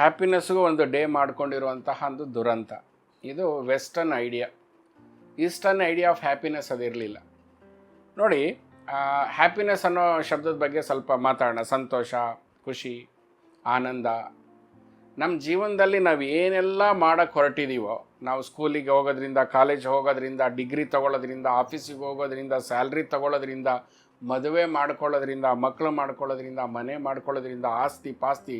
ಹ್ಯಾಪಿನೆಸ್ಗೂ ಒಂದು ಡೇ ಮಾಡ್ಕೊಂಡಿರುವಂತಹ ಒಂದು ದುರಂತ. ಇದು western idea eastern idea of happiness ಅದಿರಲಿಲ್ಲ. ನೋಡಿ ಹ್ಯಾಪಿನೆಸ್ ಅನ್ನೋ ಶಬ್ದದ ಬಗ್ಗೆ ಸ್ವಲ್ಪ ಮಾತಾಡೋಣ. ಸಂತೋಷ, ಖುಷಿ, ಆನಂದ. ನಮ್ಮ ಜೀವನದಲ್ಲಿ ನಾವು ಏನೆಲ್ಲ ಮಾಡೋಕ್ಕೆ ಹೊರಟಿದ್ದೀವೋ ನಾವು ಸ್ಕೂಲಿಗೆ ಹೋಗೋದ್ರಿಂದ ಕಾಲೇಜ್ ಹೋಗೋದ್ರಿಂದ ಡಿಗ್ರಿ ತೊಗೊಳೋದ್ರಿಂದ ಆಫೀಸಿಗೆ ಹೋಗೋದ್ರಿಂದ ಸ್ಯಾಲ್ರಿ ತೊಗೊಳೋದ್ರಿಂದ ಮದುವೆ ಮಾಡ್ಕೊಳ್ಳೋದ್ರಿಂದ ಮಕ್ಕಳು ಮಾಡ್ಕೊಳ್ಳೋದ್ರಿಂದ, ಮನೆ ಮಾಡ್ಕೊಳ್ಳೋದ್ರಿಂದ, ಆಸ್ತಿ, ಪಾಸ್ತಿ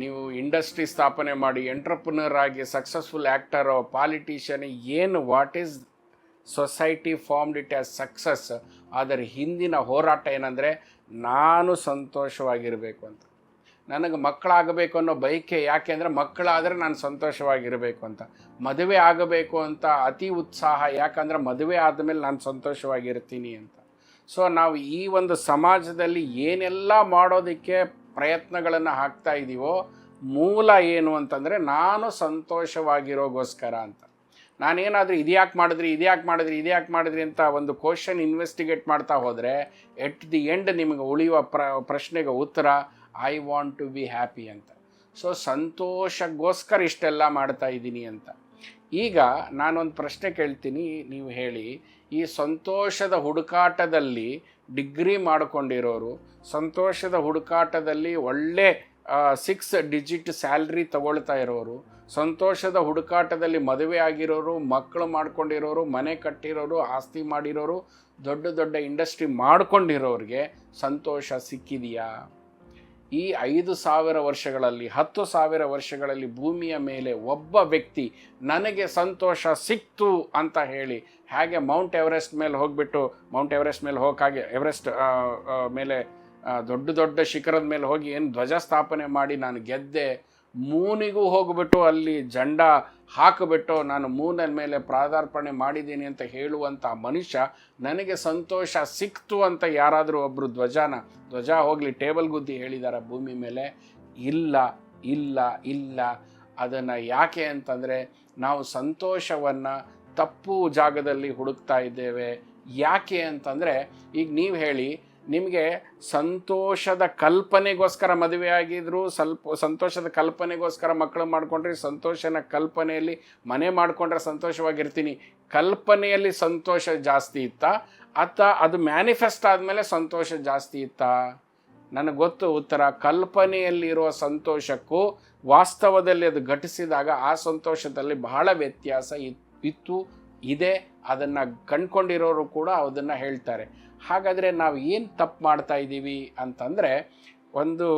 ನೀವು ಇಂಡಸ್ಟ್ರಿ ಸ್ಥಾಪನೆ ಮಾಡಿ ಎಂಟ್ರಪ್ರನರ್ ಆಗಿ ಸಕ್ಸಸ್ಫುಲ್ ಆ್ಯಕ್ಟರು ಪಾಲಿಟಿಷಿಯನ್ ಏನು what is society formed it as success ಅದರ ಹಿಂದಿನ ಹೋರಾಟ ಏನಂದರೆ ನಾನು ಸಂತೋಷವಾಗಿರಬೇಕು ಅಂತ. ನನಗೆ ಮಕ್ಕಳಾಗಬೇಕು ಅನ್ನೋ ಬಯಕೆ ಯಾಕೆ ಅಂದರೆ ಮಕ್ಕಳಾದರೆ ನಾನು ಸಂತೋಷವಾಗಿರಬೇಕು ಅಂತ. ಮದುವೆ ಆಗಬೇಕು ಅಂತ ಅತಿ ಉತ್ಸಾಹ ಯಾಕಂದರೆ ಮದುವೆ ಆದಮೇಲೆ ನಾನು ಸಂತೋಷವಾಗಿರ್ತೀನಿ ಅಂತ. ಸೊ ನಾವು ಈ ಒಂದು ಸಮಾಜದಲ್ಲಿ ಏನೆಲ್ಲ ಮಾಡೋದಕ್ಕೆ ಪ್ರಯತ್ನಗಳನ್ನು ಹಾಕ್ತಾ ಇದ್ದೀವೋ ಮೂಲ ಏನು ಅಂತಂದರೆ ನಾನು ಸಂತೋಷವಾಗಿರೋಗೋಸ್ಕರ ಅಂತ. ನಾನೇನಾದರೂ ಇದ್ಯಾಕೆ ಮಾಡಿದ್ರಿ ಇದ್ಯಾಕೆ ಮಾಡಿದ್ರಿ ಇದ್ಯಾಕೆ ಮಾಡಿದ್ರಿ ಅಂತ ಒಂದು ಕ್ವಶನ್ ಇನ್ವೆಸ್ಟಿಗೇಟ್ ಮಾಡ್ತಾ ಹೋದರೆ ಎಟ್ ದಿ ಎಂಡ್ ನಿಮಗೆ ಉಳಿಯುವ ಪ್ರ, ಪ್ರಶ್ನೆಗೆ ಉತ್ತರ I want to be happy ಅಂತ. ಸೊ ಸಂತೋಷಕ್ಕೋಸ್ಕರ ಇಷ್ಟೆಲ್ಲ ಮಾಡ್ತಾ ಇದ್ದೀನಿ ಅಂತ. ಈಗ ನಾನೊಂದು ಪ್ರಶ್ನೆ ಕೇಳ್ತೀನಿ, ನೀವು ಹೇಳಿ. ಈ ಸಂತೋಷದ ಹುಡುಕಾಟದಲ್ಲಿ ಡಿಗ್ರಿ ಮಾಡಿಕೊಂಡಿರೋರು, ಸಂತೋಷದ ಹುಡುಕಾಟದಲ್ಲಿ ಒಳ್ಳೆ ಸಿಕ್ಸ್ ಡಿಜಿಟ್ ಸ್ಯಾಲ್ರಿ ತಗೊಳ್ತಾ ಇರೋರು, ಸಂತೋಷದ ಹುಡುಕಾಟದಲ್ಲಿ ಮದುವೆ ಆಗಿರೋರು ಮಕ್ಕಳು ಮಾಡ್ಕೊಂಡಿರೋರು, ಮನೆ ಕಟ್ಟಿರೋರು, ಆಸ್ತಿ ಮಾಡಿರೋರು, ದೊಡ್ಡ ದೊಡ್ಡ ಇಂಡಸ್ಟ್ರಿ ಮಾಡ್ಕೊಂಡಿರೋರಿಗೆ ಸಂತೋಷ ಸಿಕ್ಕಿದೆಯಾ? ಈ ಐದು ಸಾವಿರ ವರ್ಷಗಳಲ್ಲಿ, ಹತ್ತು ಸಾವಿರ ವರ್ಷಗಳಲ್ಲಿ ಭೂಮಿಯ ಮೇಲೆ ಒಬ್ಬ ವ್ಯಕ್ತಿ ನನಗೆ ಸಂತೋಷ ಸಿಕ್ತು ಅಂತ ಹೇಳಿ, ಹಾಗೆ ಮೌಂಟ್ ಎವರೆಸ್ಟ್ ಮೇಲೆ ಹೋಗಿಬಿಟ್ಟು, ಮೌಂಟ್ ಎವರೆಸ್ಟ್ ಮೇಲೆ ಹೋಗಾಗೆ ಎವರೆಸ್ಟ್ ಮೇಲೆ ದೊಡ್ಡ ದೊಡ್ಡ ಶಿಖರದ ಮೇಲೆ ಹೋಗಿ ಏನು ಧ್ವಜ ಸ್ಥಾಪನೆ ಮಾಡಿ ನಾನು ಗೆದ್ದೆ ಮೂನಿಗೂ ಹೋಗ್ಬಿಟ್ಟು ಅಲ್ಲಿ ಜಂಡ ಹಾಕಿಬಿಟ್ಟು ನಾನು ಮೂನನ ಮೇಲೆ ಪ್ರಾದಾರ್ಪಣೆ ಮಾಡಿದ್ದೀನಿ ಅಂತ ಹೇಳುವಂಥ ಮನುಷ್ಯ ನನಗೆ ಸಂತೋಷ ಸಿಕ್ತು ಅಂತ ಯಾರಾದರೂ ಒಬ್ಬರು ಧ್ವಜಾನ, ಧ್ವಜ ಹೋಗಲಿ ಟೇಬಲ್ ಗುದ್ದಿ ಹೇಳಿದಾರ ಭೂಮಿ ಮೇಲೆ, ಇಲ್ಲ ಇಲ್ಲ ಇಲ್ಲ. ಅದನ್ನು ಯಾಕೆ ಅಂತಂದರೆ ನಾವು ಸಂತೋಷವನ್ನು ತಪ್ಪು ಜಾಗದಲ್ಲಿ ಹುಡುಕ್ತಾ ಇದ್ದೇವೆ. ಯಾಕೆ ಅಂತಂದರೆ ಈಗ ನೀವು ಹೇಳಿ ನಿಮಗೆ ಸಂತೋಷದ ಕಲ್ಪನೆಗೋಸ್ಕರ ಮದುವೆ ಆಗಿದ್ರು, ಸ್ವಲ್ಪ ಸಂತೋಷದ ಕಲ್ಪನೆಗೋಸ್ಕರ ಮಕ್ಕಳು ಮಾಡ್ಕೊಂಡ್ರೆ, ಸಂತೋಷನ ಕಲ್ಪನೆಯಲ್ಲಿ ಮನೆ ಮಾಡ್ಕೊಂಡ್ರೆ ಸಂತೋಷವಾಗಿರ್ತೀನಿ. ಕಲ್ಪನೆಯಲ್ಲಿ ಸಂತೋಷ ಜಾಸ್ತಿ ಇತ್ತಾ? ಅಥವಾ ಅದು ಮ್ಯಾನಿಫೆಸ್ಟ್ ಆದಮೇಲೆ ಸಂತೋಷ ಜಾಸ್ತಿ ಇತ್ತಾ? ನನಗೆ ಗೊತ್ತು ಉತ್ತರ. ಕಲ್ಪನೆಯಲ್ಲಿರುವ ಸಂತೋಷಕ್ಕೂ ವಾಸ್ತವದಲ್ಲಿ ಅದು ಘಟಿಸಿದಾಗ ಆ ಸಂತೋಷದಲ್ಲಿ ಬಹಳ ವ್ಯತ್ಯಾಸ ಇತ್- ಇತ್ತು. ಇದೆ, ಅದನ್ನು ಕಂಡ್ಕೊಂಡಿರೋರು ಕೂಡ ಅದನ್ನು ಹೇಳ್ತಾರೆ. ಹಾಗಾದರೆ ನಾವು ಏನು ತಪ್ಪು ಮಾಡ್ತಾ ಇದ್ದೀವಿ ಅಂತಂದರೆ, ಒಂದು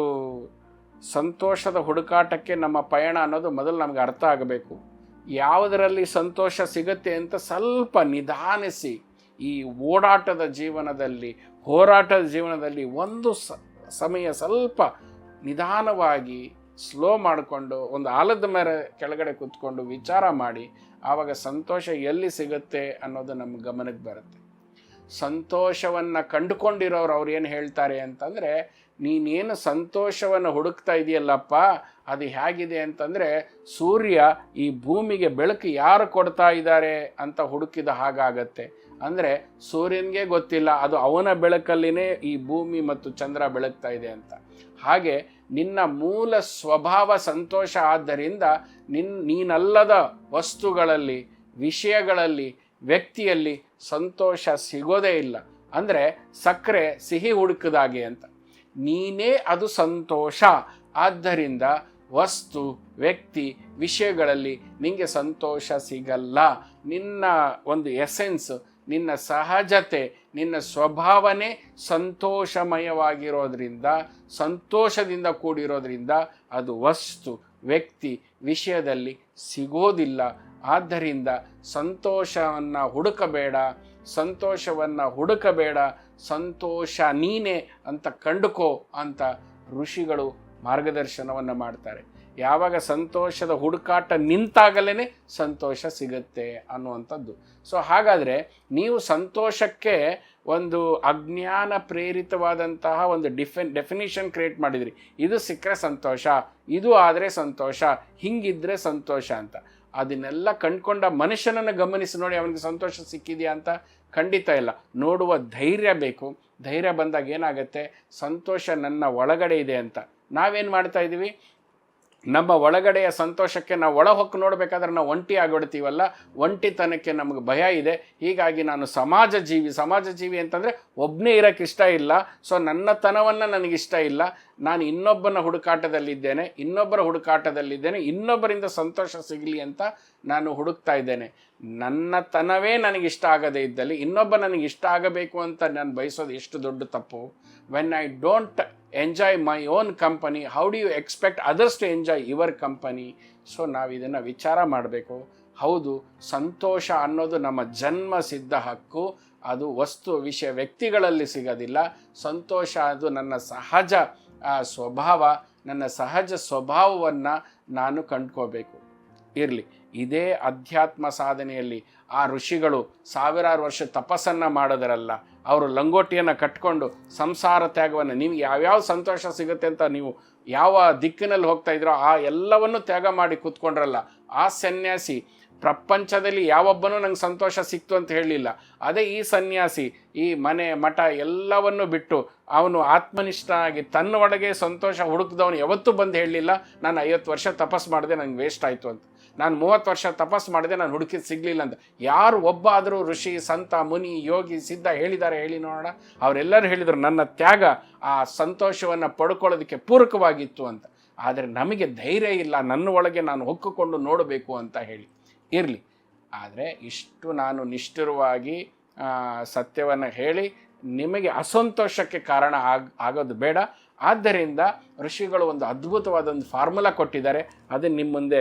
ಸಂತೋಷದ ಹುಡುಕಾಟಕ್ಕೆ ನಮ್ಮ ಪಯಣ ಅನ್ನೋದು ಮೊದಲು ನಮಗೆ ಅರ್ಥ ಆಗಬೇಕು. ಯಾವುದರಲ್ಲಿ ಸಂತೋಷ ಸಿಗುತ್ತೆ ಅಂತ ಸ್ವಲ್ಪ ನಿಧಾನಿಸಿ ಈ ಓಡಾಟದ ಜೀವನದಲ್ಲಿ, ಹೋರಾಟದ ಜೀವನದಲ್ಲಿ ಒಂದು ಸಮಯ ಸ್ವಲ್ಪ ನಿಧಾನವಾಗಿ ಸ್ಲೋ ಮಾಡಿಕೊಂಡು, ಒಂದು ಆಲದ ಮೇಲೆ ಕೆಳಗಡೆ ಕೂತ್ಕೊಂಡು ವಿಚಾರ ಮಾಡಿ ಆವಾಗ ಸಂತೋಷ ಎಲ್ಲಿ ಸಿಗುತ್ತೆ ಅನ್ನೋದು ನಮ್ಮ ಗಮನಕ್ಕೆ ಬರುತ್ತೆ. ಸಂತೋಷವನ್ನು ಕಂಡುಕೊಂಡಿರೋರು ಅವ್ರು ಏನು ಹೇಳ್ತಾರೆ ಅಂತಂದರೆ, ನೀನೇನು ಸಂತೋಷವನ್ನು ಹುಡುಕ್ತಾ ಇದೆಯಲ್ಲಪ್ಪ, ಅದು ಹೇಗಿದೆ ಅಂತಂದರೆ, ಸೂರ್ಯ ಈ ಭೂಮಿಗೆ ಬೆಳಕು ಯಾರು ಕೊಡ್ತಾ ಇದ್ದಾರೆ ಅಂತ ಹುಡುಕಿದ ಹಾಗಾಗತ್ತೆ. ಅಂದರೆ ಸೂರ್ಯನಿಗೆ ಗೊತ್ತಿಲ್ಲ, ಅದು ಅವನ ಬೆಳಕಲ್ಲಿನೇ ಈ ಭೂಮಿ ಮತ್ತು ಚಂದ್ರ ಬೆಳಗ್ತಾ ಇದೆ ಅಂತ. ಹಾಗೆ ನಿನ್ನ ಮೂಲ ಸ್ವಭಾವ ಸಂತೋಷ ಆದ್ದರಿಂದ ನಿನ್, ನೀನಲ್ಲದ ವಸ್ತುಗಳಲ್ಲಿ, ವಿಷಯಗಳಲ್ಲಿ, ವ್ಯಕ್ತಿಯಲ್ಲಿ ಸಂತೋಷ ಸಿಗೋದೇ ಇಲ್ಲ. ಅಂದರೆ ಸಕ್ಕರೆ ಸಿಹಿ ಹುಡುಕದಾಗೆ ಅಂತ. ನೀನೇ ಅದು ಸಂತೋಷ. ಆದ್ದರಿಂದ ವಸ್ತು, ವ್ಯಕ್ತಿ, ವಿಷಯಗಳಲ್ಲಿ ನಿಮಗೆ ಸಂತೋಷ ಸಿಗಲ್ಲ. ನಿನ್ನ ಒಂದು ಎಸೆನ್ಸ್ ನಿನ್ನ ಸಹಜತೆ, ನಿನ್ನ ಸ್ವಭಾವನೆ ಸಂತೋಷಮಯವಾಗಿರೋದ್ರಿಂದ, ಸಂತೋಷದಿಂದ ಕೂಡಿರೋದ್ರಿಂದ ಅದು ವಸ್ತು. ವ್ಯಕ್ತಿ ವಿಷಯದಲ್ಲಿ ಸಿಗೋದಿಲ್ಲ. ಆದ್ದರಿಂದ ಸಂತೋಷವನ್ನು ಹುಡುಕಬೇಡ ಸಂತೋಷವನ್ನು ಹುಡುಕಬೇಡ, ಸಂತೋಷ ನೀನೆ ಅಂತ ಕಂಡುಕೋ ಅಂತ ಋಷಿಗಳು ಮಾರ್ಗದರ್ಶನವನ್ನು ಮಾಡ್ತಾರೆ. ಯಾವಾಗ ಸಂತೋಷದ ಹುಡುಕಾಟ ನಿಂತಾಗಲೇ ಸಂತೋಷ ಸಿಗುತ್ತೆ ಅನ್ನುವಂಥದ್ದು. ಸೊ ಹಾಗಾದರೆ ನೀವು ಸಂತೋಷಕ್ಕೆ ಒಂದು ಅಜ್ಞಾನ ಪ್ರೇರಿತವಾದಂತಹ ಒಂದು ಡಿಫೆನ್ ಡೆಫಿನಿಷನ್ ಕ್ರಿಯೇಟ್ ಮಾಡಿದ್ರಿ. ಇದು ಸಿಕ್ಕರೆ ಸಂತೋಷ, ಇದು ಆದರೆ ಸಂತೋಷ, ಹಿಂಗಿದ್ರೆ ಸಂತೋಷ ಅಂತ. ಅದನ್ನೆಲ್ಲ ಕಂಡ್ಕೊಂಡ ಮನುಷ್ಯನನ್ನು ಗಮನಿಸಿ ನೋಡಿ ಅವನಿಗೆ ಸಂತೋಷ ಸಿಕ್ಕಿದೆಯಾ ಅಂತ ಖಂಡಿತ ಇಲ್ಲ. ನೋಡುವ ಧೈರ್ಯ ಬೇಕು. ಧೈರ್ಯ ಬಂದಾಗ ಏನಾಗುತ್ತೆ? ಸಂತೋಷ ನನ್ನ ಒಳಗಡೆ ಇದೆ ಅಂತ. ನಾವೇನು ಮಾಡ್ತಾ ಇದ್ದೀವಿ ನಮ್ಮ ಒಳಗಡೆಯ ಸಂತೋಷಕ್ಕೆ ನಾವು ಒಳ ಹೊಕ್ಕು ನೋಡಬೇಕಾದ್ರೆ ನಾವು ಒಂಟಿ ಆಗಿಬಿಡ್ತೀವಲ್ಲ, ಒಂಟಿತನಕ್ಕೆ ನಮಗೆ ಭಯ ಇದೆ. ಹೀಗಾಗಿ ನಾನು ಸಮಾಜ ಜೀವಿ ಸಮಾಜ ಜೀವಿ ಅಂತಂದರೆ ಒಬ್ಬನೇ ಇರೋಕ್ಕೆ ಇಷ್ಟ ಇಲ್ಲ. ಸೊ ನನ್ನ ತನವನ್ನು ನನಗಿಷ್ಟ ಇಲ್ಲ. ನಾನು ಇನ್ನೊಬ್ಬನ ಹುಡುಕಾಟದಲ್ಲಿದ್ದೇನೆ, ಇನ್ನೊಬ್ಬರ ಹುಡುಕಾಟದಲ್ಲಿದ್ದೇನೆ, ಇನ್ನೊಬ್ಬರಿಂದ ಸಂತೋಷ ಸಿಗಲಿ ಅಂತ ನಾನು ಹುಡುಕ್ತಾ ಇದ್ದೇನೆ. ನನ್ನ ತನವೇ ನನಗಿಷ್ಟ ಆಗದೇ ಇದ್ದಲ್ಲಿ, ಇನ್ನೊಬ್ಬ ನನಗೆ ಇಷ್ಟ ಆಗಬೇಕು ಅಂತ ನಾನು ಬಯಸೋದು ಎಷ್ಟು ದೊಡ್ಡ ತಪ್ಪು? When I don't enjoy my own company how do you expect others to enjoy your company so ನಾವು ಇದನ್ನು ವಿಚಾರ ಮಾಡಬೇಕು. ಹೌದು, ಸಂತೋಷ ಅನ್ನೋದು ನಮ್ಮ ಜನ್ಮ ಸಿದ್ಧ ಹಕ್ಕು. ಅದು ವಸ್ತು ವಿಷಯ ವ್ಯಕ್ತಿಗಳಲ್ಲಿ ಸಿಗೋದಿಲ್ಲ. ಸಂತೋಷ ಅದು ನನ್ನ ಸಹಜ ಸ್ವಭಾವ. ನನ್ನ ಸಹಜ ಸ್ವಭಾವವನ್ನು ನಾನು ಕಂಡ್ಕೋಬೇಕು. ಇರಲಿ. ಇದೇ ಅಧ್ಯಾತ್ಮ ಸಾಧನೆಯಲ್ಲಿ ಆ ಋಷಿಗಳು ಸಾವಿರಾರು ವರ್ಷ ತಪಸ್ಸನ್ನು ಮಾಡೋದರಲ್ಲ, ಅವರು ಲಂಗೋಟಿಯನ್ನು ಕಟ್ಕೊಂಡು ಸಂಸಾರ ತ್ಯಾಗವನ್ನು, ನಿಮ್ಗೆ ಯಾವ್ಯಾವ ಸಂತೋಷ ಸಿಗುತ್ತೆ ಅಂತ ನೀವು ಯಾವ ದಿಕ್ಕಿನಲ್ಲಿ ಹೋಗ್ತಾ ಇದ್ರೋ ಆ ಎಲ್ಲವನ್ನು ತ್ಯಾಗ ಮಾಡಿ ಕೂತ್ಕೊಂಡ್ರಲ್ಲ, ಆ ಸನ್ಯಾಸಿ ಪ್ರಪಂಚದಲ್ಲಿ ಯಾವೊಬ್ಬನೂ ನಂಗೆ ಸಂತೋಷ ಸಿಕ್ತು ಅಂತ ಹೇಳಲಿಲ್ಲ. ಅದೇ ಈ ಸನ್ಯಾಸಿ, ಈ ಮನೆ, ಮಠ ಎಲ್ಲವನ್ನು ಬಿಟ್ಟು ಅವನು ಆತ್ಮನಿಷ್ಠನಾಗಿ ತನ್ನ ಒಳಗೆ ಸಂತೋಷ ಹುಡುಕಿದವನು ಯಾವತ್ತೂ ಬಂದು ಹೇಳಲಿಲ್ಲ, ನಾನು ಐವತ್ತು ವರ್ಷ ತಪಸ್ ಮಾಡಿದೆ, ನಂಗೆ ವೇಸ್ಟ್ ಆಯಿತು ಅಂತ. ನಾನು ಮೂವತ್ತು ವರ್ಷ ತಪಸ್ಸು ಮಾಡಿದೆ, ನಾನು ಹುಡುಕಿ ಸಿಗಲಿಲ್ಲ ಅಂತ. ಯಾರು ಒಬ್ಬ ಆದರೂ ಋಷಿ, ಸಂತ, ಮುನಿ, ಯೋಗಿ, ಸಿದ್ಧ ಹೇಳಿದ್ದಾರೆ ಹೇಳಿ ನೋಡೋಣ. ಅವರೆಲ್ಲರೂ ಹೇಳಿದರು, ನನ್ನ ತ್ಯಾಗ ಆ ಸಂತೋಷವನ್ನು ಪಡ್ಕೊಳ್ಳೋದಕ್ಕೆ ಪೂರಕವಾಗಿತ್ತು ಅಂತ. ಆದರೆ ನಮಗೆ ಧೈರ್ಯ ಇಲ್ಲ, ನನ್ನ ಒಳಗೆ ನಾನು ಹೊಕ್ಕಿಕೊಂಡು ನೋಡಬೇಕು ಅಂತ ಹೇಳಿ. ಇರಲಿ. ಆದರೆ ಇಷ್ಟು ನಾನು ನಿಷ್ಠುರವಾಗಿ ಸತ್ಯವನ್ನು ಹೇಳಿ, ನಿಮಗೆ ಅಸಂತೋಷಕ್ಕೆ ಕಾರಣ ಆಗ, ಆಗೋದು ಬೇಡ. ಆದ್ದರಿಂದ ಋಷಿಗಳು ಒಂದು ಅದ್ಭುತವಾದ ಒಂದು ಫಾರ್ಮುಲಾ ಕೊಟ್ಟಿದ್ದಾರೆ. ಅದನ್ನು ನಿಮ್ಮ ಮುಂದೆ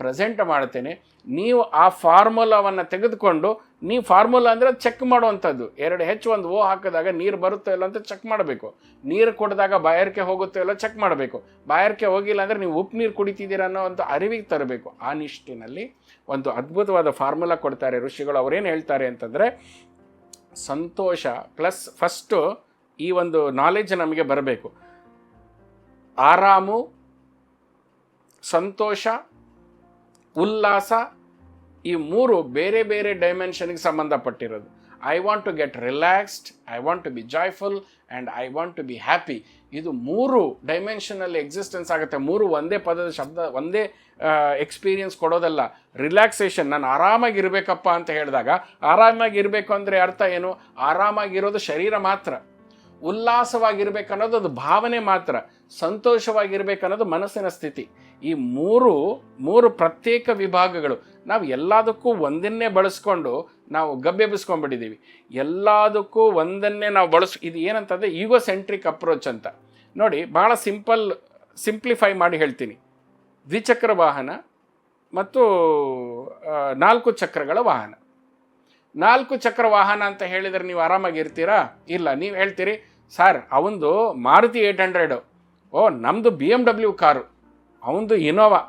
ಪ್ರೆಸೆಂಟ್ ಮಾಡ್ತೇನೆ ನೀವು ಆ ಫಾರ್ಮುಲಾವನ್ನು ತೆಗೆದುಕೊಂಡು, ನೀವು ಫಾರ್ಮುಲಾ ಅಂದರೆ ಚೆಕ್ ಮಾಡುವಂಥದ್ದು. ಎರಡು ಹೆಚ್ಚು ಒಂದು ಓ ಹಾಕಿದಾಗ ನೀರು ಬರುತ್ತೋ ಇಲ್ಲ ಅಂತ ಚೆಕ್ ಮಾಡಬೇಕು. ನೀರು ಕುಡಿದಾಗ ಬಾಯಾರಿಕೆ ಹೋಗುತ್ತೋ ಇಲ್ಲ ಚೆಕ್ ಮಾಡಬೇಕು. ಬಾಯಾರಿಕೆ ಹೋಗಿಲ್ಲ ಅಂದರೆ ನೀವು ಉಪ್ಪು ನೀರು ಕುಡಿತಿದ್ದೀರ ಅನ್ನೋ ಒಂದು ಅರಿವಿಗೆ ತರಬೇಕು. ಆ ನಿಷ್ಟಿನಲ್ಲಿ ಒಂದು ಅದ್ಭುತವಾದ ಫಾರ್ಮುಲಾ ಕೊಡ್ತಾರೆ ಋಷಿಗಳು. ಅವರೇನು ಹೇಳ್ತಾರೆ ಅಂತಂದರೆ, ಸಂತೋಷ ಪ್ಲಸ್ ಫಸ್ಟು ಈ ಒಂದು ನಾಲೆಜ್ ನಮಗೆ ಬರಬೇಕು. ಆರಾಮು, ಸಂತೋಷ, ಉಲ್ಲಾಸ, ಈ ಮೂರು ಬೇರೆ ಬೇರೆ ಡೈಮೆನ್ಷನ್ಗೆ ಸಂಬಂಧಪಟ್ಟಿರೋದು. I want to get relaxed I want to be joyful and I want to be happy ಇದು ಮೂರು ಡೈಮೆನ್ಷನಲ್ಲಿ ಎಕ್ಸಿಸ್ಟೆನ್ಸ್ ಆಗುತ್ತೆ. ಮೂರು ಒಂದೇ ಪದದ ಶಬ್ದ, ಒಂದೇ ಎಕ್ಸ್ಪೀರಿಯನ್ಸ್ ಕೊಡೋದಲ್ಲ. ರಿಲ್ಯಾಕ್ಸೇಷನ್ ನಾನು ಆರಾಮಾಗಿರ್ಬೇಕಪ್ಪ ಅಂತ ಹೇಳಿದಾಗ ಆರಾಮಾಗಿರಬೇಕು ಅಂದರೆ ಅರ್ಥ ಏನು? ಆರಾಮಾಗಿರೋದು ಶರೀರ ಮಾತ್ರ. ಉಲ್ಲಾಸವಾಗಿರ್ಬೇಕು ಅನ್ನೋದು ಅದು ಭಾವನೆ ಮಾತ್ರ. ಸಂತೋಷವಾಗಿರ್ಬೇಕನ್ನೋದು ಮನಸ್ಸಿನ ಸ್ಥಿತಿ. ಈ ಮೂರು ಮೂರು ಪ್ರತ್ಯೇಕ ವಿಭಾಗಗಳು ನಾವು ಎಲ್ಲದಕ್ಕೂ ಒಂದನ್ನೇ ಬಳಸ್ಕೊಂಡು ನಾವು ಗಬ್ಬೆಬ್ಬಿಸ್ಕೊಂಡ್ಬಿಟ್ಟಿದ್ದೀವಿ ಎಲ್ಲದಕ್ಕೂ ಒಂದನ್ನೇ ನಾವು ಬಳಸ್, ಇದು ಏನಂತಂದರೆ ಈಗೋ ಸೆಂಟ್ರಿಕ್ ಅಪ್ರೋಚ್ ಅಂತ. ನೋಡಿ ಭಾಳ ಸಿಂಪಲ್, ಸಿಂಪ್ಲಿಫೈ ಮಾಡಿ ಹೇಳ್ತೀನಿ. ದ್ವಿಚಕ್ರ ವಾಹನ ಮತ್ತು ನಾಲ್ಕು ಚಕ್ರಗಳ ವಾಹನ. ನಾಲ್ಕು ಚಕ್ರ ವಾಹನ ಅಂತ ಹೇಳಿದರೆ ನೀವು ಆರಾಮಾಗಿರ್ತೀರಾ ಇಲ್ಲ, ನೀವು ಹೇಳ್ತೀರಿ ಸರ್ ಅವನದು ಮಾರುತಿ ಏಯ್ಟ್ ಹಂಡ್ರೆಡು. ಓ ನಮ್ಮದು ಬಿ ಎಂ ಡಬ್ಲ್ಯೂ ಕಾರು. ಅವಂದು ಇನೋವಾ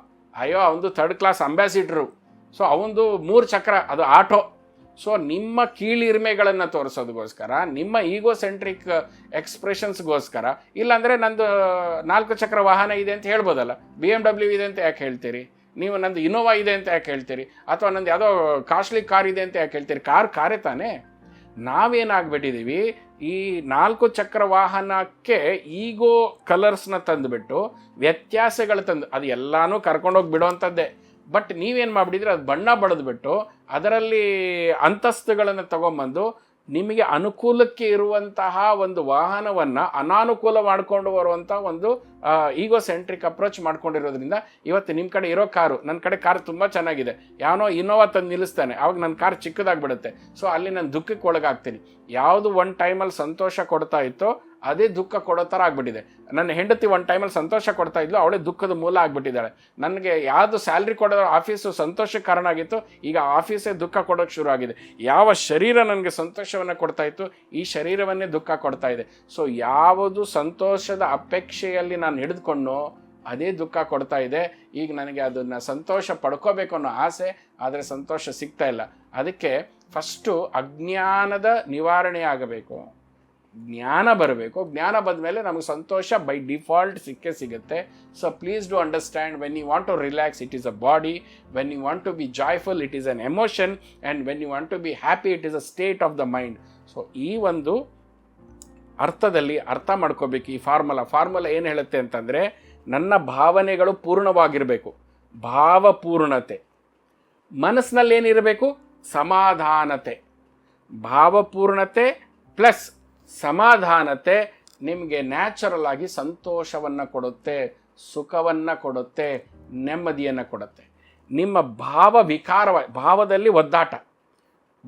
ಅಯ್ಯೋ, ಅವಂದು ಥರ್ಡ್ ಕ್ಲಾಸ್ ಅಂಬಾಸಿಡ್ರು ಸೊ ಅವಂದು ಮೂರು ಚಕ್ರ, ಅದು ಆಟೋ. ಸೊ ನಿಮ್ಮ ಕೀಳಿರಿಮೆಗಳನ್ನು ತೋರಿಸೋದಕ್ಕೋಸ್ಕರ ನಿಮ್ಮ ಈಗೋ ಸೆಂಟ್ರಿಕ್ ಎಕ್ಸ್ಪ್ರೆಷನ್ಸ್ಗೋಸ್ಕರ ಇಲ್ಲಾಂದರೆ ನಂದು ನಾಲ್ಕು ಚಕ್ರ ವಾಹನ ಇದೆ ಅಂತ ಹೇಳ್ಬೋದಲ್ಲ? ಬಿ ಎಂ ಡಬ್ಲ್ಯೂ ಇದೆ ಅಂತ ಯಾಕೆ ಹೇಳ್ತೀರಿ? ನೀವು ನಂದು ಇನೋವಾ ಇದೆ ಅಂತ ಯಾಕೆ ಹೇಳ್ತೀರಿ? ಅಥವಾ ನಂದು ಯಾವುದೋ ಕಾಸ್ಟ್ಲಿ ಕಾರ್ ಇದೆ ಅಂತ ಯಾಕೆ ಹೇಳ್ತೀರಿ? ಕಾರ್, ಕಾರೇ ತಾನೇ? ನಾವೇನಾಗ್ಬಿಟ್ಟಿದ್ದೀವಿ ಈ ನಾಲ್ಕು ಚಕ್ರ ವಾಹನಕ್ಕೆ ಈಗೋ ಕಲರ್ಸ್ನ ತಂದುಬಿಟ್ಟು ವ್ಯತ್ಯಾಸಗಳು ತಂದು ಅದು ಎಲ್ಲಾನು ಕರ್ಕೊಂಡೋಗಿ ಬಿಡೋವಂಥದ್ದೇ ಬಟ್ ನೀವೇನು ಮಾಡಿಬಿಟ್ಟಿದ್ರೆ? ಅದು ಬಣ್ಣ ಬಳಿದ್ಬಿಟ್ಟು ಅದರಲ್ಲಿ ಅಂತಸ್ತುಗಳನ್ನು ತಗೊಂಬಂದು ನಿಮಗೆ ಅನುಕೂಲಕ್ಕೆ ಇರುವಂತಹ ಒಂದು ವಾಹನವನ್ನು ಅನಾನುಕೂಲ ಮಾಡಿಕೊಂಡು ಬರುವಂಥ ಒಂದು ಈಗೋ ಸೆಂಟ್ರಿಕ್ ಅಪ್ರೋಚ್ ಮಾಡ್ಕೊಂಡಿರೋದ್ರಿಂದ ಇವತ್ತು ನಿಮ್ಮ ಕಡೆ ಇರೋ ಕಾರು ನನ್ನ ಕಡೆ ಕಾರ್ ತುಂಬ ಚೆನ್ನಾಗಿದೆ. ಯಾವನೋ ಇನ್ನೋವಾ ತಂದು ನಿಲ್ಲಿಸ್ತಾನೆ. ಅವಾಗ ನನ್ನ ಕಾರ್ ಚಿಕ್ಕದಾಗ್ಬಿಡುತ್ತೆ. ಸೊ ಅಲ್ಲಿ ನಾನು ದುಃಖಕ್ಕೆ ಒಳಗಾಗ್ತೀನಿ. ಯಾವುದು ಒಂದು ಟೈಮಲ್ಲಿ ಸಂತೋಷ ಕೊಡ್ತಾ ಇತ್ತೋ ಅದೇ ದುಃಖ ಕೊಡೋ ಥರ ಆಗ್ಬಿಟ್ಟಿದೆ. ನನ್ನ ಹೆಂಡತಿ ಒಂದು ಟೈಮಲ್ಲಿ ಸಂತೋಷ ಕೊಡ್ತಾ ಇದ್ಲು, ಅವಳೇ ದುಃಖದ ಮೂಲ ಆಗಿಬಿಟ್ಟಿದ್ದಾಳೆ. ನನಗೆ ಯಾವುದು ಸ್ಯಾಲ್ರಿ ಕೊಡೋ ಆಫೀಸು ಸಂತೋಷಕ್ಕೆ ಕಾರಣ ಆಗಿತ್ತು, ಈಗ ಆಫೀಸೇ ದುಃಖ ಕೊಡೋಕ್ಕೆ ಶುರು ಆಗಿದೆ. ಯಾವ ಶರೀರ ನನಗೆ ಸಂತೋಷವನ್ನು ಕೊಡ್ತಾ ಇತ್ತು, ಈ ಶರೀರವನ್ನೇ ದುಃಖ ಕೊಡ್ತಾ ಇದೆ. ಸೊ ಯಾವುದು ಸಂತೋಷದ ಅಪೇಕ್ಷೆಯಲ್ಲಿ ನಾನು ಹಿಡಿದುಕೊಂಡು ಅದೇ ದುಃಖ ಕೊಡ್ತಾ ಇದೆ. ಈಗ ನನಗೆ ಅದನ್ನು ಸಂತೋಷ ಪಡ್ಕೋಬೇಕು ಅನ್ನೋ ಆಸೆ, ಆದರೆ ಸಂತೋಷ ಸಿಗ್ತಾ ಇಲ್ಲ. ಅದಕ್ಕೆ ಫಸ್ಟು ಅಜ್ಞಾನದ ನಿವಾರಣೆ ಆಗಬೇಕು ಜ್ಞಾನ ಬರಬೇಕು. ಜ್ಞಾನ ಬಂದ ಮೇಲೆ ನಮಗೆ ಸಂತೋಷ ಬೈ ಡಿಫಾಲ್ಟ್ ಸಿಕ್ಕೇ ಸಿಗುತ್ತೆ. So please do understand when you want to relax it is a body when you want to be joyful it is an emotion and when you want to be happy it is a state of the mind so ಈ ಒಂದು ಅರ್ಥದಲ್ಲಿ ಅರ್ಥ ಮಾಡ್ಕೋಬೇಕು ಈ formula. Formula ಏನು ಹೇಳುತ್ತೆ ಅಂತಂದರೆ, ನನ್ನ ಭಾವನೆಗಳು ಪೂರ್ಣವಾಗಿರಬೇಕು. ಭಾವಪೂರ್ಣತೆ ಮನಸ್ಸಿನಲ್ಲಿ ಏನಿರಬೇಕು? ಸಮಾಧಾನತೆ. ಭಾವಪೂರ್ಣತೆ ಪ್ಲಸ್ ಸಮಾಧಾನತೆ ನಿಮಗೆ ನ್ಯಾಚುರಲ್ ಆಗಿ ಸಂತೋಷವನ್ನು ಕೊಡುತ್ತೆ, ಸುಖವನ್ನು ಕೊಡುತ್ತೆ, ನೆಮ್ಮದಿಯನ್ನು ಕೊಡುತ್ತೆ. ನಿಮ್ಮ ಭಾವ ವಿಕಾರ ಭಾವದಲ್ಲಿ ಒದ್ದಾಟ,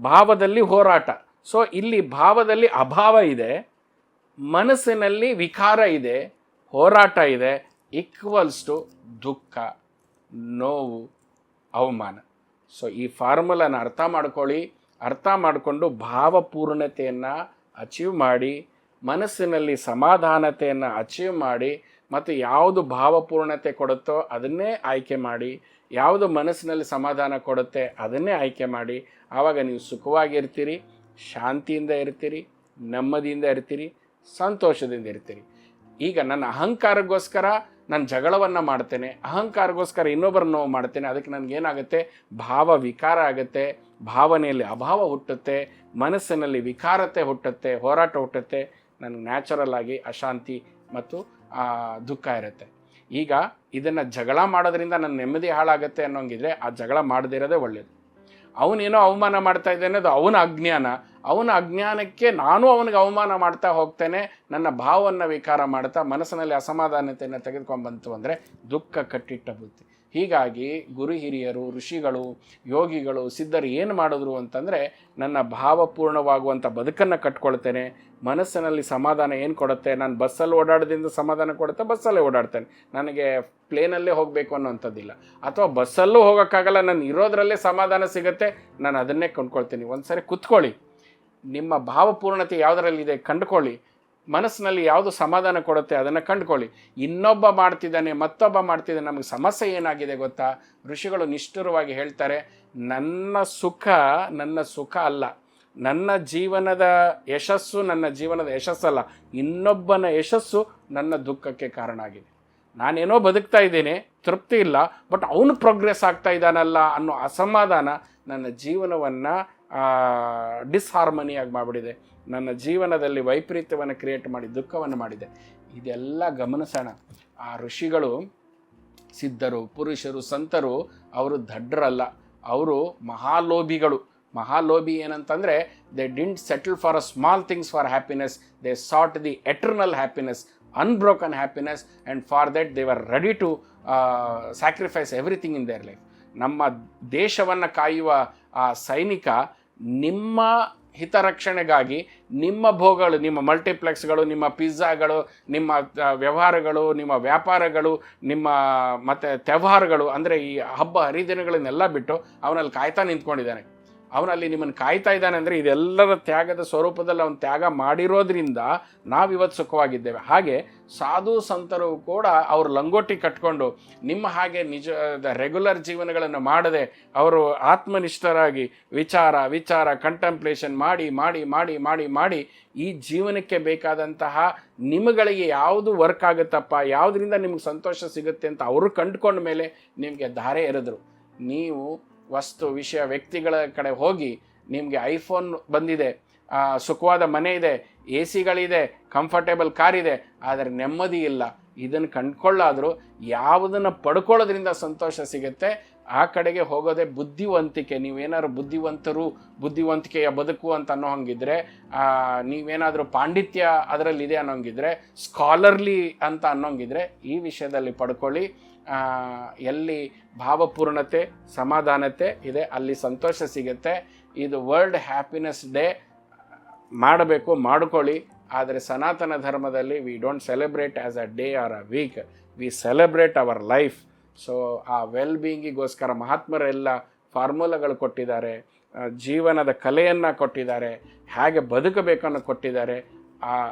ಭಾವದಲ್ಲಿ ಹೋರಾಟ. ಸೊ ಇಲ್ಲಿ ಭಾವದಲ್ಲಿ ಅಭಾವ ಇದೆ, ಮನಸ್ಸಿನಲ್ಲಿ ವಿಕಾರ ಇದೆ, ಹೋರಾಟ ಇದೆ ಈಕ್ವಲ್ಸ್ ಟು ದುಃಖ, ನೋವು, ಅವಮಾನ. ಸೊ ಈ ಫಾರ್ಮುಲನ ಅರ್ಥ ಮಾಡ್ಕೊಳ್ಳಿ. ಅರ್ಥ ಮಾಡಿಕೊಂಡು ಭಾವಪೂರ್ಣತೆಯನ್ನು ಅಚೀವ್ ಮಾಡಿ, ಮನಸ್ಸಿನಲ್ಲಿ ಸಮಾಧಾನತೆಯನ್ನು ಅಚೀವ್ ಮಾಡಿ, ಮತ್ತು ಯಾವುದು ಭಾವಪೂರ್ಣತೆ ಕೊಡುತ್ತೋ ಅದನ್ನೇ ಆಯ್ಕೆ ಮಾಡಿ, ಯಾವುದು ಮನಸ್ಸಿನಲ್ಲಿ ಸಮಾಧಾನ ಕೊಡುತ್ತೆ ಅದನ್ನೇ ಆಯ್ಕೆ ಮಾಡಿ, ಆವಾಗ ನೀವು ಸುಖವಾಗಿರ್ತೀರಿ ಶಾಂತಿಯಿಂದ ಇರ್ತೀರಿ, ನೆಮ್ಮದಿಯಿಂದ ಇರ್ತೀರಿ, ಸಂತೋಷದಿಂದ ಇರ್ತೀರಿ. ಈಗ ನನ್ನ ಅಹಂಕಾರಕ್ಕೋಸ್ಕರ ನಾನು ಜಗಳವನ್ನು ಮಾಡ್ತೇನೆ, ಅಹಂಕಾರಗೋಸ್ಕರ ಇನ್ನೊಬ್ಬರ ನೋವು ಮಾಡ್ತೇನೆ, ಅದಕ್ಕೆ ನನಗೇನಾಗುತ್ತೆ ಭಾವ ವಿಕಾರ ಆಗುತ್ತೆ, ಭಾವನೆಯಲ್ಲಿ ಅಭಾವ ಹುಟ್ಟುತ್ತೆ, ಮನಸ್ಸಿನಲ್ಲಿ ವಿಕಾರತೆ ಹುಟ್ಟುತ್ತೆ, ಹೋರಾಟ ಹುಟ್ಟುತ್ತೆ, ನನಗೆ ನ್ಯಾಚುರಲ್ ಆಗಿ ಅಶಾಂತಿ ಮತ್ತು ದುಃಖ ಇರುತ್ತೆ. ಈಗ ಇದನ್ನು ಜಗಳ ಮಾಡೋದ್ರಿಂದ ನನ್ನ ನೆಮ್ಮದಿ ಹಾಳಾಗುತ್ತೆ ಅನ್ನೋಂಗಿದ್ರೆ ಆ ಜಗಳ ಮಾಡದಿರೋದೇ ಒಳ್ಳೆಯದು ಅವನೇನೋ ಅವಮಾನ ಮಾಡ್ತಾ ಇದ್ದಾನೆ ಅದು ಅವನ ಅಜ್ಞಾನ. ಅವನ ಅಜ್ಞಾನಕ್ಕೆ ನಾನು ಅವನಿಗೆ ಅವಮಾನ ಮಾಡ್ತಾ ಹೋಗ್ತೇನೆ, ನನ್ನ ಭಾವವನ್ನು ವಿಕಾರ ಮಾಡ್ತಾ ಮನಸ್ಸಿನಲ್ಲಿ ಅಸಮಾಧಾನತೆಯನ್ನು ತೆಗೆದುಕೊಂಡ್ಬಂತು ಅಂದರೆ ದುಃಖ ಕಟ್ಟಿಟ್ಟ ಬುದ್ಧಿ. ಹೀಗಾಗಿ ಗುರು ಹಿರಿಯರು ಋಷಿಗಳು, ಯೋಗಿಗಳು, ಸಿದ್ಧರು ಏನು ಮಾಡಿದ್ರು ಅಂತಂದರೆ ನನ್ನ ಭಾವಪೂರ್ಣವಾಗುವಂಥ ಬದುಕನ್ನು ಕಟ್ಕೊಳ್ತೇನೆ. ಮನಸ್ಸಿನಲ್ಲಿ ಸಮಾಧಾನ ಏನು ಕೊಡುತ್ತೆ? ನಾನು ಬಸ್ಸಲ್ಲಿ ಓಡಾಡೋದ್ರಿಂದ ಸಮಾಧಾನ ಕೊಡುತ್ತೆ ಬಸ್ಸಲ್ಲೇ ಓಡಾಡ್ತೇನೆ. ನನಗೆ ಪ್ಲೇನಲ್ಲೇ ಹೋಗಬೇಕು ಅನ್ನೋಂಥದ್ದಿಲ್ಲ. ಅಥವಾ ಬಸ್ಸಲ್ಲೂ ಹೋಗೋಕ್ಕಾಗಲ್ಲ, ನಾನು ಇರೋದ್ರಲ್ಲೇ ಸಮಾಧಾನ ಸಿಗುತ್ತೆ, ನಾನು ಅದನ್ನೇ ಕೊಂಡ್ಕೊಳ್ತೀನಿ. ಒಂದು ಸರಿ ಕುತ್ಕೊಳ್ಳಿ. ನಿಮ್ಮ ಭಾವಪೂರ್ಣತೆ ಯಾವುದರಲ್ಲಿದೆ ಕಂಡುಕೊಳ್ಳಿ. ಮನಸ್ಸಿನಲ್ಲಿ ಯಾವುದು ಸಮಾಧಾನ ಕೊಡುತ್ತೆ ಅದನ್ನು ಕಂಡುಕೊಳ್ಳಿ. ಇನ್ನೊಬ್ಬ ಮಾಡ್ತಿದ್ದಾನೆ, ಮತ್ತೊಬ್ಬ ಮಾಡ್ತಿದ್ದಾನೆ, ನಮಗೆ ಸಮಸ್ಯೆ ಏನಾಗಿದೆ ಗೊತ್ತಾ? ಋಷಿಗಳು ನಿಷ್ಠುರವಾಗಿ ಹೇಳ್ತಾರೆ, ನನ್ನ ಸುಖ ನನ್ನ ಸುಖ ಅಲ್ಲ. ನನ್ನ ಜೀವನದ ಯಶಸ್ಸು ನನ್ನ ಜೀವನದ ಯಶಸ್ಸಲ್ಲ. ಇನ್ನೊಬ್ಬನ ಯಶಸ್ಸು ನನ್ನ ದುಃಖಕ್ಕೆ ಕಾರಣ ಆಗಿದೆ. ನಾನೇನೋ ಬದುಕ್ತಾ ಇದ್ದೇನೆ, ತೃಪ್ತಿ ಇಲ್ಲ, ಬಟ್ ಅವನು ಪ್ರೋಗ್ರೆಸ್ ಆಗ್ತಾ ಇದ್ದಾನಲ್ಲ ಅನ್ನೋ ಅಸಮಾಧಾನ ನನ್ನ ಜೀವನವನ್ನು ಡಿಸ್ಹಾರ್ಮನಿಯಾಗಿ ಮಾಡಿಬಿಡಿದೆ ನನ್ನ ಜೀವನದಲ್ಲಿ ವೈಪರೀತ್ಯವನ್ನು ಕ್ರಿಯೇಟ್ ಮಾಡಿ, ದುಃಖವನ್ನು ಮಾಡಿದೆ. ಇದೆಲ್ಲ ಗಮನಿಸೋಣ. ಆ ಋಷಿಗಳು ಸಿದ್ಧರು, ಪುರುಷರು, ಸಂತರು, ಅವರು ದಡ್ಡರಲ್ಲ ಅವರು ಮಹಾಲೋಭಿಗಳು. ಮಹಾಲೋಭಿ ಏನಂತಂದರೆ they didn't settle for a small things for happiness they sought the eternal happiness unbroken happiness and for that they were ready to sacrifice everything in their life ನಮ್ಮ ದೇಶವನ್ನು ಕಾಯುವ ಆ ಸೈನಿಕ ನಿಮ್ಮ ಹಿತರಕ್ಷಣೆಗಾಗಿ ನಿಮ್ಮ ಭೋಗಗಳು, ನಿಮ್ಮ ಮಲ್ಟಿಪ್ಲೆಕ್ಸ್ಗಳು, ನಿಮ್ಮ ಪಿಜ್ಜಾಗಳು, ನಿಮ್ಮ ವ್ಯವಹಾರಗಳು, ನಿಮ್ಮ ವ್ಯಾಪಾರಗಳು, ನಿಮ್ಮ, ಮತ್ತು ತ್ಯವಹಾರಗಳು ಅಂದರೆ ಈ ಹಬ್ಬ ಹರಿದಿನಗಳನ್ನೆಲ್ಲ ಬಿಟ್ಟು ಅವನಲ್ಲಿ ಕಾಯ್ತಾ ನಿಂತ್ಕೊಂಡಿದ್ದಾನೆ. ಅವನಲ್ಲಿ ನಿಮ್ಮನ್ನು ಕಾಯ್ತಾ ಇದ್ದಾನೆ ಅಂದರೆ ಇದೆಲ್ಲರ ತ್ಯಾಗದ ಸ್ವರೂಪದಲ್ಲಿ ಅವನು ತ್ಯಾಗ ಮಾಡಿರೋದ್ರಿಂದ ನಾವಿವತ್ತು ಸುಖವಾಗಿದ್ದೇವೆ. ಹಾಗೆ ಸಾಧು ಸಂತರು ಕೂಡ ಅವರು ಲಂಗೋಟಿ ಕಟ್ಕೊಂಡು ನಿಮ್ಮ ಹಾಗೆ ನಿಜ ರೆಗ್ಯುಲರ್ ಜೀವನಗಳನ್ನು ಮಾಡದೆ ಅವರು ಆತ್ಮನಿಷ್ಠರಾಗಿ ವಿಚಾರ ವಿಚಾರ ಕಂಟೆಂಪ್ಲೇಷನ್ ಮಾಡಿ ಮಾಡಿ ಮಾಡಿ ಮಾಡಿ ಮಾಡಿ ಈ ಜೀವನಕ್ಕೆ ಬೇಕಾದಂತಹ ನಿಮಗಳಿಗೆ ಯಾವುದು ವರ್ಕ್ ಆಗುತ್ತಪ್ಪ, ಯಾವುದರಿಂದ ನಿಮ್ಗೆ ಸಂತೋಷ ಸಿಗುತ್ತೆ ಅಂತ ಅವರು ಕಂಡುಕೊಂಡ ಮೇಲೆ ನಿಮಗೆ ಧಾರೆ ಎರೆದರು. ನೀವು ವಸ್ತು ವಿಷಯ ವ್ಯಕ್ತಿಗಳ ಕಡೆ ಹೋಗಿ ನಿಮಗೆ ಐಫೋನ್ ಬಂದಿದೆ ಸುಖವಾದ ಮನೆ ಇದೆ ಎ ಸಿಗಳಿದೆ ಕಂಫರ್ಟೇಬಲ್ ಕಾರ್ ಇದೆ, ಆದರೆ ನೆಮ್ಮದಿ ಇಲ್ಲ. ಇದನ್ನು ಕಂಡ್ಕೊಳ್ಳಾದರೂ ಯಾವುದನ್ನು ಪಡ್ಕೊಳ್ಳೋದ್ರಿಂದ ಸಂತೋಷ ಸಿಗುತ್ತೆ. ಆ ಕಡೆಗೆ ಹೋಗೋದೇ ಬುದ್ಧಿವಂತಿಕೆ. ನೀವೇನಾದ್ರು ಬುದ್ಧಿವಂತರು, ಬುದ್ಧಿವಂತಿಕೆಯ ಬದುಕು ಅಂತ ಅನ್ನೋ ಹಂಗಿದ್ರೆ ನೀವೇನಾದರೂ ಪಾಂಡಿತ್ಯ ಅದರಲ್ಲಿದೆ ಅನ್ನೋಂಗಿದ್ರೆ, ಸ್ಕಾಲರ್ಲಿ ಅಂತ ಅನ್ನೋಂಗಿದ್ರೆ ಈ ವಿಷಯದಲ್ಲಿ ಪಡ್ಕೊಳ್ಳಿ. ಎಲ್ಲಿ ಭಾವಪೂರ್ಣತೆ, ಸಮಾಧಾನತೆ ಇದೆ, ಅಲ್ಲಿ ಸಂತೋಷ ಸಿಗುತ್ತೆ. ಇದು ವರ್ಲ್ಡ್ ಹ್ಯಾಪಿನೆಸ್ ಡೇ ಮಾಡಬೇಕು, ಮಾಡ್ಕೊಳ್ಳಿ. ಆದರೆ ಸನಾತನ ಧರ್ಮದಲ್ಲಿ we don't celebrate as a day or a week we celebrate our life so ಆ ವೆಲ್ ಬೀಯಿಂಗಿಗೋಸ್ಕರ ಮಹಾತ್ಮರೆಲ್ಲ ಫಾರ್ಮುಲಾಗಳು ಕೊಟ್ಟಿದ್ದಾರೆ ಜೀವನದ ಕಲೆಯನ್ನು ಕೊಟ್ಟಿದ್ದಾರೆ, ಹೇಗೆ ಬದುಕಬೇಕನ್ನು ಕೊಟ್ಟಿದ್ದಾರೆ.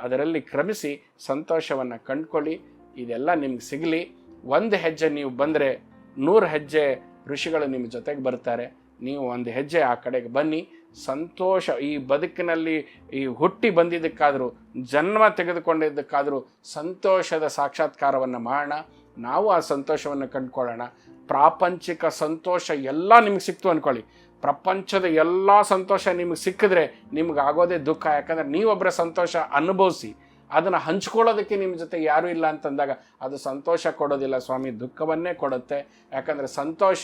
ಅದರಲ್ಲಿ ಕ್ರಮಿಸಿ ಸಂತೋಷವನ್ನು ಕಂಡುಕೊಳ್ಳಿ. ಇದೆಲ್ಲ ನಿಮ್ಗೆ ಸಿಗಲಿ. ಒಂದು ಹೆಜ್ಜೆ ನೀವು ಬಂದರೆ ನೂರು ಹೆಜ್ಜೆ ಋಷಿಗಳು ನಿಮ್ಮ ಜೊತೆಗೆ ಬರ್ತಾರೆ. ನೀವು ಒಂದು ಹೆಜ್ಜೆ ಆ ಕಡೆಗೆ ಬನ್ನಿ. ಸಂತೋಷ, ಈ ಬದುಕಿನಲ್ಲಿ ಈ ಹುಟ್ಟಿ ಬಂದಿದ್ದಕ್ಕಾದರೂ, ಜನ್ಮ ತೆಗೆದುಕೊಂಡಿದ್ದಕ್ಕಾದರೂ ಸಂತೋಷದ ಸಾಕ್ಷಾತ್ಕಾರವನ್ನು ಮಾಡೋಣ. ನಾವು ಆ ಸಂತೋಷವನ್ನು ಕಂಡುಕೊಳ್ಳೋಣ. ಪ್ರಾಪಂಚಿಕ ಸಂತೋಷ ಎಲ್ಲ ನಿಮ್ಗೆ ಸಿಕ್ತು ಅಂದ್ಕೊಳ್ಳಿ ಪ್ರಪಂಚದ ಎಲ್ಲ ಸಂತೋಷ ನಿಮಗೆ ಸಿಕ್ಕಿದ್ರೆ ನಿಮ್ಗೆ ಆಗೋದೇ ದುಃಖ. ಯಾಕಂದರೆ ನೀವೊಬ್ಬರ ಸಂತೋಷ ಅನುಭವಿಸಿ. ಅದನ್ನು ಹಂಚ್ಕೊಳ್ಳೋದಕ್ಕೆ ನಿಮ್ಮ ಜೊತೆ ಯಾರೂ ಇಲ್ಲ ಅಂತಂದಾಗ ಅದು ಸಂತೋಷ ಕೊಡೋದಿಲ್ಲ ಸ್ವಾಮಿ, ದುಃಖವನ್ನೇ ಕೊಡುತ್ತೆ. ಯಾಕಂದರೆ ಸಂತೋಷ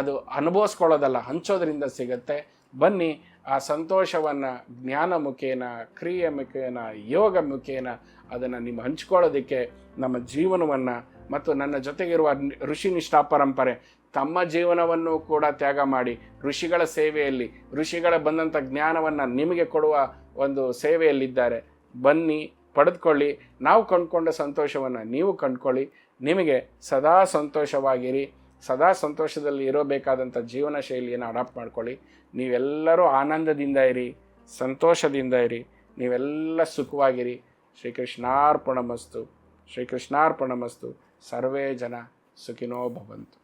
ಅದು ಅನುಭವಿಸ್ಕೊಳ್ಳೋದಲ್ಲ, ಹಂಚೋದ್ರಿಂದ ಸಿಗುತ್ತೆ. ಬನ್ನಿ, ಆ ಸಂತೋಷವನ್ನು ಜ್ಞಾನ ಮುಖೇನ ಕ್ರಿಯೆ ಮುಖೇನ ಯೋಗ ಮುಖೇನ ಅದನ್ನು ನಿಮ್ಮ ಹಂಚ್ಕೊಳ್ಳೋದಕ್ಕೆ ನಮ್ಮ ಜೀವನವನ್ನು ಮತ್ತು ನನ್ನ ಜೊತೆಗಿರುವ ಋಷಿ ನಿಷ್ಠಾ ಪರಂಪರೆ ತಮ್ಮ ಜೀವನವನ್ನು ಕೂಡ ತ್ಯಾಗ ಮಾಡಿ, ಋಷಿಗಳ ಸೇವೆಯಲ್ಲಿ, ಋಷಿಗಳ ಬಂದಂಥ ಜ್ಞಾನವನ್ನು ನಿಮಗೆ ಕೊಡುವ ಒಂದು ಸೇವೆಯಲ್ಲಿದ್ದಾರೆ. ಬನ್ನಿ ಪಡೆದುಕೊಳ್ಳಿ. ನಾವು ಕಂಡುಕೊಂಡ ಸಂತೋಷವನ್ನು ನೀವು ಕಂಡುಕೊಳ್ಳಿ. ನಿಮಗೆ ಸದಾ ಸಂತೋಷವಾಗಿರಿ. ಸದಾ ಸಂತೋಷದಲ್ಲಿ ಇರಬೇಕಾದಂಥ ಜೀವನ ಶೈಲಿಯನ್ನು ಅಡಾಪ್ಟ್ ಮಾಡ್ಕೊಳ್ಳಿ. ನೀವೆಲ್ಲರೂ ಆನಂದದಿಂದ ಇರಿ, ಸಂತೋಷದಿಂದ ಇರಿ, ನೀವೆಲ್ಲ ಸುಖವಾಗಿರಿ. ಶ್ರೀಕೃಷ್ಣಾರ್ಪಣಮಸ್ತು. ಶ್ರೀಕೃಷ್ಣಾರ್ಪಣಮಸ್ತು. ಸರ್ವೇ ಜನ ಸುಖಿನೋ ಭವಂತು.